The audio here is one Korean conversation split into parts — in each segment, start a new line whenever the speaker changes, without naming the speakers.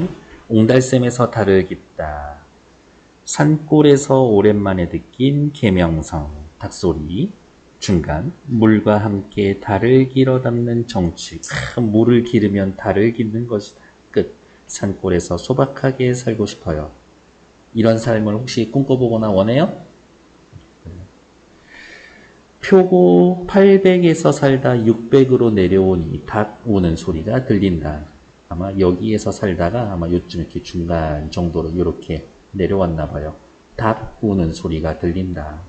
보면 옹달샘에서 달을 깃다. 산골에서 오랜만에 느낀 계명성 닭소리 중간 물과 함께 달을 길어 담는 정취 아, 물을 기르면 달을 깃는 것이다. 끝 산골에서 소박하게 살고 싶어요. 이런 삶을 혹시 꿈꿔보거나 원해요? 표고 800에서 살다 600으로 내려오니 닭 우는 소리가 들린다. 아마 여기에서 살다가 아마 요즘 이렇게 중간 정도로 이렇게 내려왔나 봐요. 닭 우는 소리가 들린다.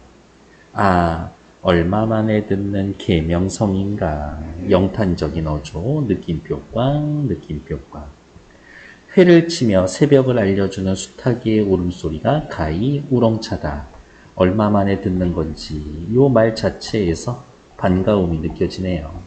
아, 얼마 만에 듣는 계명성인가. 영탄적인 어조, 느낌표 꽝, 느낌표 꽝. 회를 치며 새벽을 알려주는 수탉이의 울음소리가 가히 우렁차다. 얼마 만에 듣는 건지 요 말 자체에서 반가움이 느껴지네요.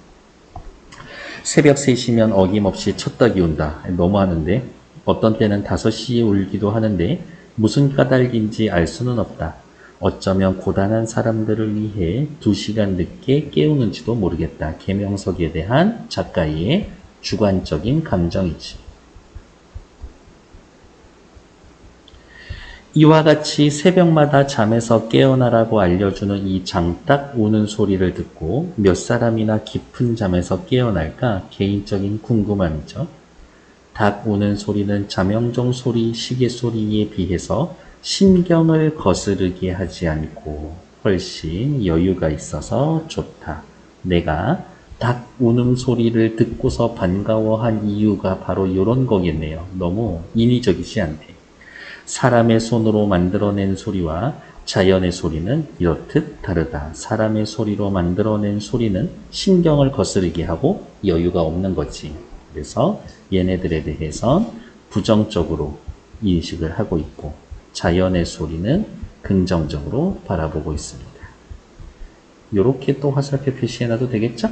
새벽 3시면 어김없이 첫 닭이 온다. 너무하는데 어떤 때는 5시에 울기도 하는데 무슨 까닭인지 알 수는 없다. 어쩌면 고단한 사람들을 위해 2시간 늦게 깨우는지도 모르겠다. 계명석에 대한 작가의 주관적인 감정이지. 이와 같이 새벽마다 잠에서 깨어나라고 알려주는 이 장딱 우는 소리를 듣고 몇 사람이나 깊은 잠에서 깨어날까 개인적인 궁금함이죠. 닭 우는 소리는 자명종 소리, 시계 소리에 비해서 신경을 거스르게 하지 않고 훨씬 여유가 있어서 좋다. 내가 닭 우는 소리를 듣고서 반가워한 이유가 바로 이런 거겠네요. 너무 인위적이지 않대. 사람의 손으로 만들어낸 소리와 자연의 소리는 이렇듯 다르다. 사람의 소리로 만들어낸 소리는 신경을 거스르게 하고 여유가 없는 거지. 그래서 얘네들에 대해선 부정적으로 인식을 하고 있고 자연의 소리는 긍정적으로 바라보고 있습니다. 이렇게 또 화살표 표시해놔도 되겠죠?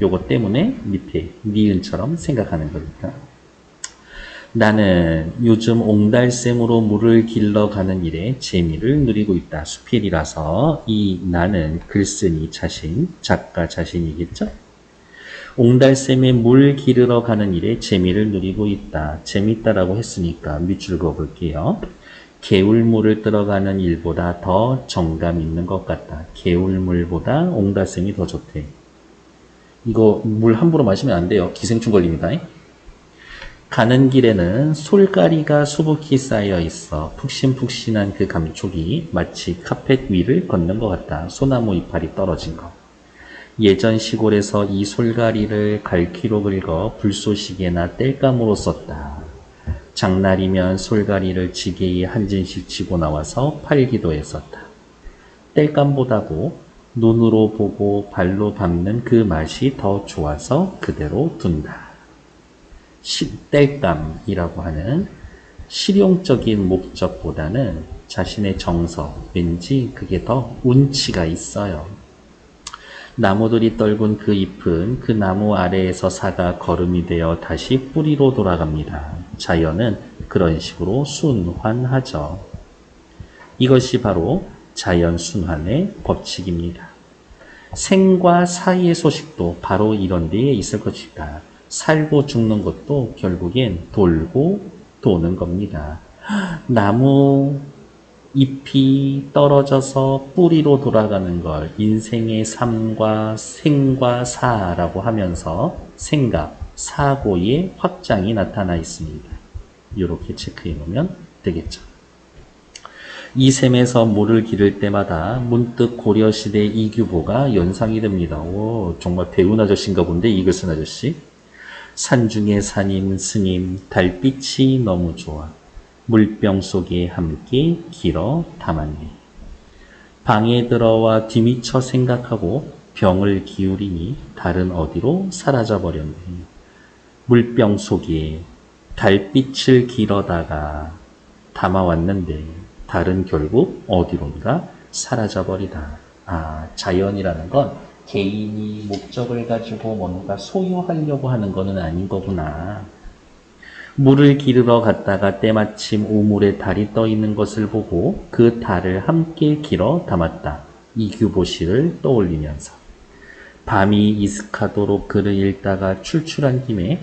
요거 때문에 밑에 니은처럼 생각하는 거니까. 나는 요즘 옹달샘으로 물을 길러 가는 일에 재미를 누리고 있다. 수필이라서 이 나는 글쓴이 자신, 작가 자신이겠죠? 옹달샘에 물 기르러 가는 일에 재미를 누리고 있다. 재밌다라고 했으니까 밑줄 그어 볼게요. 개울물을 들어가는 일보다 더 정감 있는 것 같다. 개울물보다 옹달샘이 더 좋대. 이거 물 함부로 마시면 안 돼요. 기생충 걸립니다. 가는 길에는 솔가리가 수북히 쌓여 있어 푹신푹신한 그 감촉이 마치 카펫 위를 걷는 것 같다. 소나무 이파리 떨어진 거. 예전 시골에서 이 솔가리를 갈퀴로 긁어 불쏘시개나 땔감으로 썼다. 장날이면 솔가리를 지게에 한 진씩 치고 나와서 팔기도 했었다. 땔감보다도 눈으로 보고 발로 밟는 그 맛이 더 좋아서 그대로 둔다. 뗄감이라고 하는 실용적인 목적보다는 자신의 정서, 왠지 그게 더 운치가 있어요. 나무들이 떨군 그 잎은 그 나무 아래에서 사가 걸음이 되어 다시 뿌리로 돌아갑니다. 자연은 그런 식으로 순환하죠. 이것이 바로 자연 순환의 법칙입니다. 생과 사의 소식도 바로 이런 데에 있을 것이다. 살고 죽는 것도 결국엔 돌고 도는 겁니다. 나무 잎이 떨어져서 뿌리로 돌아가는 걸 인생의 삶과 생과 사라고 하면서 생각, 사고의 확장이 나타나 있습니다. 이렇게 체크해 놓으면 되겠죠. 이 샘에서 물을 기를 때마다 문득 고려시대 이규보가 연상이 됩니다. 오, 정말 배운 아저씨인가 본데, 이글 쓴 아저씨. 산 중의 산인 스님 달빛이 너무 좋아 물병 속에 함께 길어 담았네. 방에 들어와 뒤미쳐 생각하고 병을 기울이니 달은 어디로 사라져 버렸네. 물병 속에 달빛을 길어다가 담아왔는데 달은 결국 어디론가 사라져 버리다. 아, 자연이라는 건 개인이 목적을 가지고 뭔가 소유하려고 하는 것은 아닌 거구나. 물을 기르러 갔다가 때마침 우물에 달이 떠 있는 것을 보고 그 달을 함께 길어 담았다. 이규보 씨를 떠올리면서. 밤이 이슥하도록 글을 읽다가 출출한 김에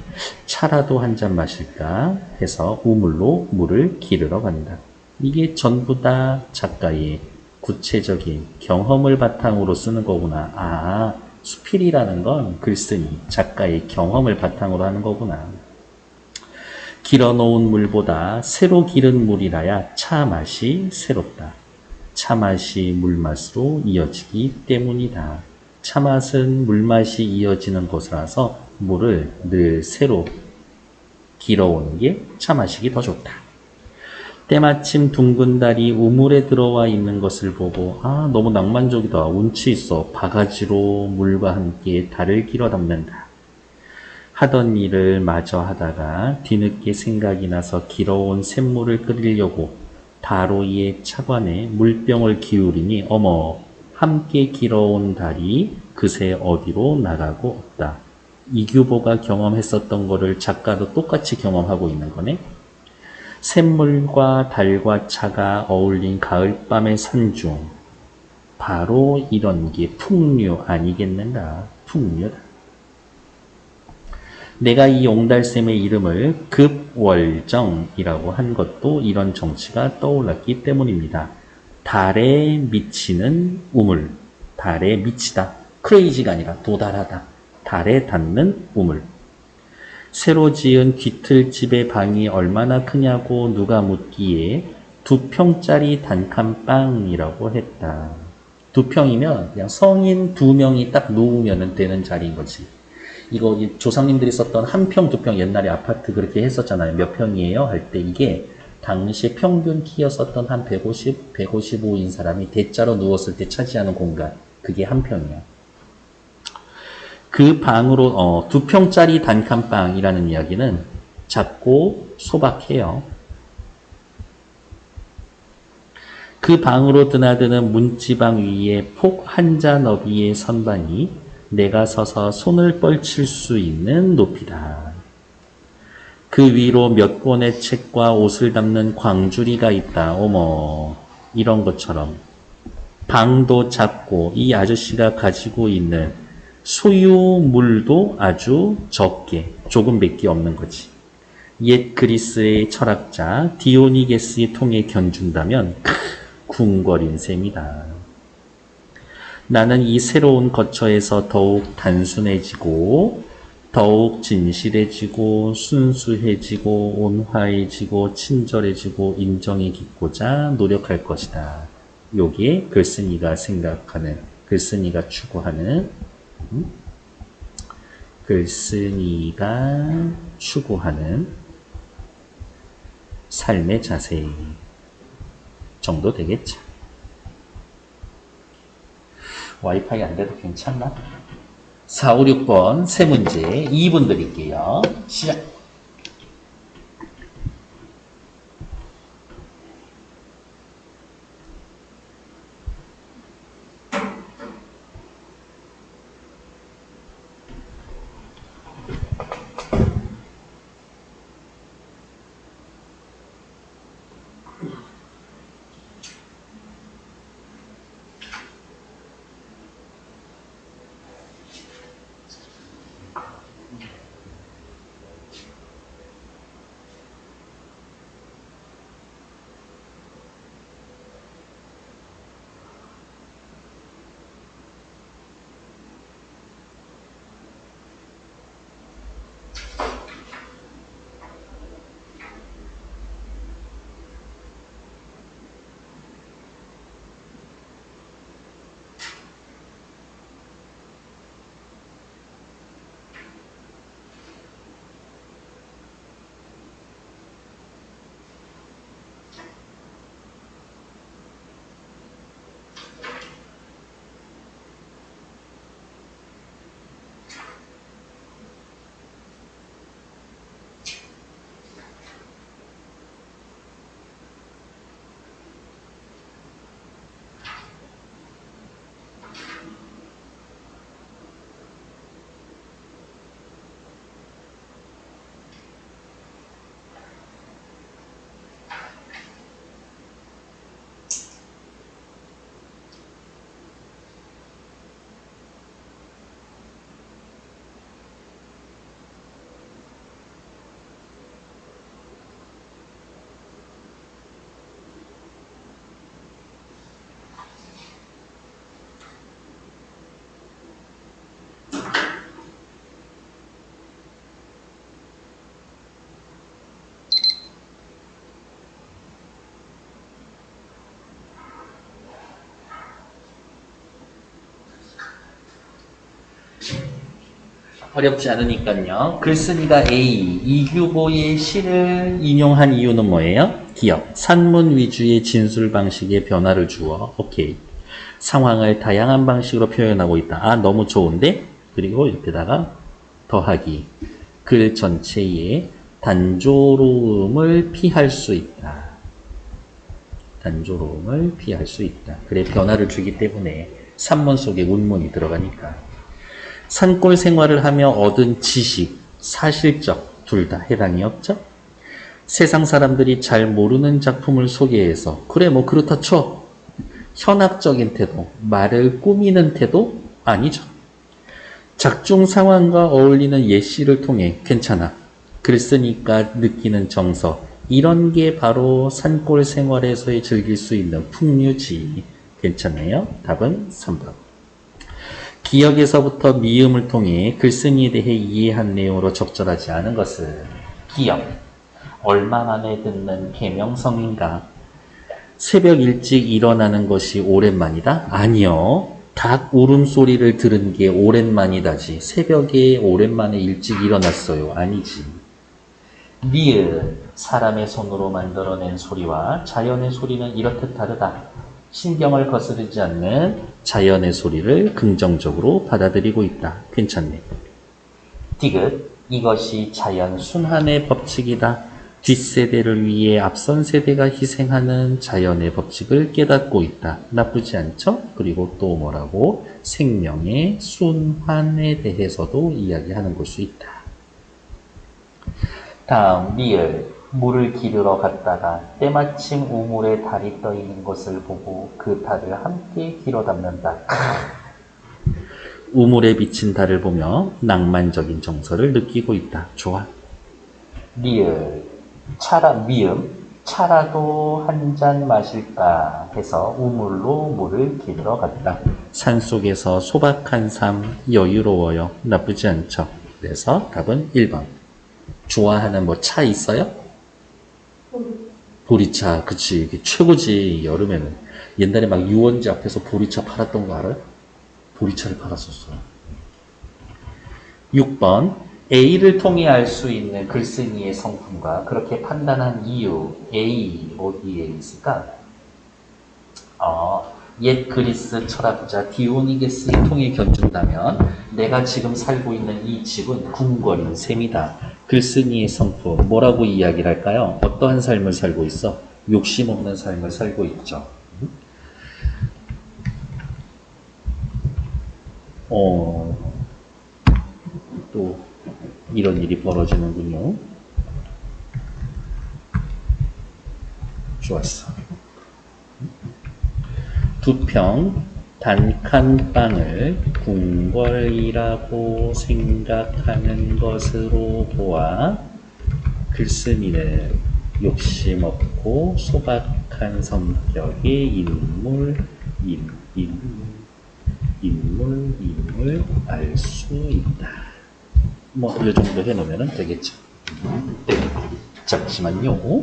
차라도 한 잔 마실까 해서 우물로 물을 기르러 간다. 이게 전부 다 작가의 구체적인 경험을 바탕으로 쓰는 거구나. 아, 수필이라는 건 글쓴이, 작가의 경험을 바탕으로 하는 거구나. 길어놓은 물보다 새로 기른 물이라야 차 맛이 새롭다. 차 맛이 물맛으로 이어지기 때문이다. 차 맛은 물맛이 이어지는 것이라서 물을 늘 새로 길어오는 게 차 마시기 더 좋다. 때마침 둥근 달이 우물에 들어와 있는 것을 보고 아 너무 낭만적이다. 운치 있어. 바가지로 물과 함께 달을 길어 담는다. 하던 일을 마저 하다가 뒤늦게 생각이 나서 길어온 샘물을 끓이려고 다로이의 차관에 물병을 기울이니 어머 함께 길어온 달이 그새 어디로 나가고 없다. 이규보가 경험했었던 거를 작가도 똑같이 경험하고 있는 거네 샘물과 달과 차가 어울린 가을밤의 산중. 바로 이런 게 풍류 아니겠는가? 풍류다. 내가 이 옹달샘의 이름을 급월정이라고 한 것도 이런 정치가 떠올랐기 때문입니다. 달에 미치는 우물. 달에 미치다. 크레이지가 아니라 도달하다. 달에 닿는 우물. 새로 지은 뒤틀집의 방이 얼마나 크냐고 누가 묻기에 두 평짜리 단칸방이라고 했다. 두 평이면 그냥 성인 두 명이 딱 놓으면 되는 자리인 거지. 이거 조상님들이 썼던 한 평, 두 평 옛날에 아파트 그렇게 했었잖아요. 몇 평이에요? 할 때 이게 당시 평균 키였었던 한 150, 155인 사람이 대자로 누웠을 때 차지하는 공간. 그게 한 평이야. 그 방으로 어, 두 평짜리 단칸방이라는 이야기는 작고 소박해요. 그 방으로 드나드는 문지방 위에 폭한자 너비의 선반이 내가 서서 손을 뻘칠 수 있는 높이다. 그 위로 몇 권의 책과 옷을 담는 광주리가 있다. 어머, 이런 것처럼. 방도 작고 이 아저씨가 가지고 있는 소유물도 아주 적게, 조금 밖에 없는 거지. 옛 그리스의 철학자 디오니게스의 통에 견준다면 크, 궁궐인 셈이다. 나는 이 새로운 거처에서 더욱 단순해지고 더욱 진실해지고 순수해지고 온화해지고 친절해지고 인정이 깊고자 노력할 것이다. 요게 글쓴이가 생각하는 글쓴이가 추구하는 음? 글쓴이가 추구하는 삶의 자세 정도 되겠죠. 와이파이 안 돼도 괜찮나? 4, 5, 6번 세 문제 2분 드릴게요. 시작. 어렵지 않으니까요. 글쓴이가 A, 이규보의 시를 인용한 이유는 뭐예요? 기억. 산문 위주의 진술 방식의 변화를 주어. 오케이. 상황을 다양한 방식으로 표현하고 있다. 아, 너무 좋은데? 그리고 옆에다가 더하기. 글 전체에 단조로움을 피할 수 있다. 단조로움을 피할 수 있다. 그래, 변화를 주기 때문에 산문 속에 운문이 들어가니까. 산골 생활을 하며 얻은 지식, 사실적 둘 다 해당이 없죠? 세상 사람들이 잘 모르는 작품을 소개해서 그래 뭐 그렇다 쳐. 현학적인 태도, 말을 꾸미는 태도 아니죠. 작중 상황과 어울리는 예시를 통해 괜찮아. 글 쓰니까 느끼는 정서. 이런 게 바로 산골 생활에서의 즐길 수 있는 풍류지. 괜찮아요? 답은 3번. 기억에서부터 미음을 통해 글쓴이에 대해 이해한 내용으로 적절하지 않은 것은 기억. 얼마 만에 듣는 계명성인가? 새벽 일찍 일어나는 것이 오랜만이다? 아니요. 닭 울음소리를 들은 게 오랜만이다지. 새벽에 오랜만에 일찍 일어났어요. 아니지. 니은, 사람의 손으로 만들어낸 소리와 자연의 소리는 이렇듯 다르다. 신경을 거스르지 않는 자연의 소리를 긍정적으로 받아들이고 있다. 괜찮네. 디귿, 이것이 자연 순환의 법칙이다. 뒷세대를 위해 앞선 세대가 희생하는 자연의 법칙을 깨닫고 있다. 나쁘지 않죠? 그리고 또 뭐라고? 생명의 순환에 대해서도 이야기하는 걸 수 있다. 다음, 리을. 물을 기르러 갔다가 때마침 우물에 달이 떠 있는 것을 보고 그 달을 함께 길어 담는다. 우물에 비친 달을 보며 낭만적인 정서를 느끼고 있다. 좋아. 리을. 차라, 미음. 차라도 한 잔 마실까 해서 우물로 물을 기르러 갔다. 산 속에서 소박한 삶, 여유로워요. 나쁘지 않죠. 그래서 답은 1번. 좋아하는 뭐 차 있어요? 보리차, 그치. 이게 최고지, 여름에는. 옛날에 막 유원지 앞에서 보리차 팔았던 거 알아요? 보리차를 팔았었어. 6번. A를 통해 알 수 있는 글쓴이의 성품과 그렇게 판단한 이유, A, 어디에 있을까? 어, 옛 그리스 철학자 디오니게스를 통해 견준다면 내가 지금 살고 있는 이 집은 궁궐인 셈이다. 글쓴이의 성품 뭐라고 이야기를 할까요? 어떠한 삶을 살고 있어? 욕심 없는 삶을 살고 있죠. 어, 또 이런 일이 벌어지는군요. 좋았어. 두 평 단칸방을 궁궐이라고 생각하는 것으로 보아 글쓴이는 욕심 없고 소박한 성격의 인물, 인, 인, 인물, 인물 알 수 있다. 뭐, 이 정도 해놓으면 되겠죠. 네. 잠시만요.